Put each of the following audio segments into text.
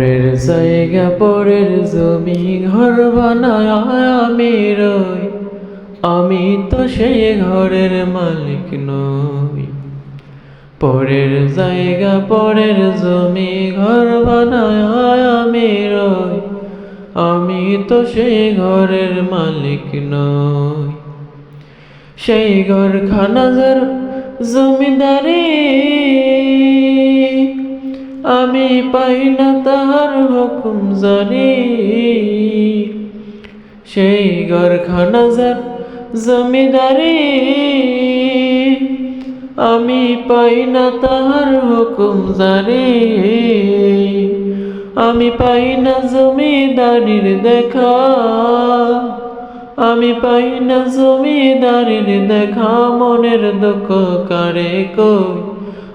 পরের জায়গা, পরের জমি, ঘর বানায় আমি রই। আমি তো সেই ঘরের মালিক নই। পরের জায়গা, পরের জমি, ঘর বানায় আমি রই। আমি তো সেই ঘরের মালিক নই। সেই ঘর খানাজার জমিদারি পাই না তাহার হুকুম জানি। সেই ঘর খানাজার জমিদারি, আমি পাই না তাহার হুকুম জানি। আমি পাই না জমিদারির দেখা, আমি পাই না জমিদারির দেখা। মনের দুঃখ কারে কই?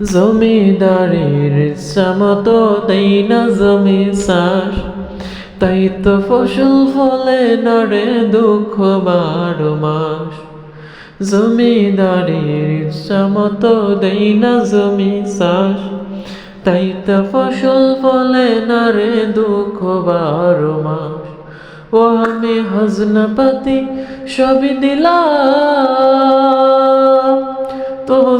জমিদারের মতো দেই না জমি চাষ। তাই তো ফসল ফলে নড়ে দুঃখ বারো মাস। জমিদারের মতো দেই না জমি চাষ। তাই তো ফসল ফলে নড়ে দুঃখ বারো মাস। ও আমি হজনা পাতি সবই তবু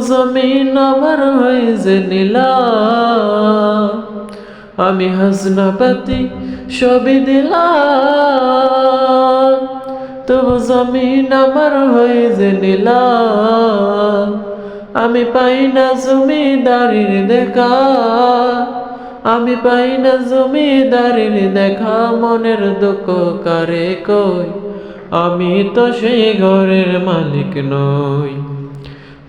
জমিন আমার হয়ে যে নিলাম। আমি হাজনা পাতি সবই দিলাম। তবু জমিন আমার হয়ে যে নিলাম। আমি পাই না জমিদারির দেখা। আমি পাই না জমিদারির দেখা। মনের দুঃখ কারে কই? আমি তো সেই ঘরের মালিক নই।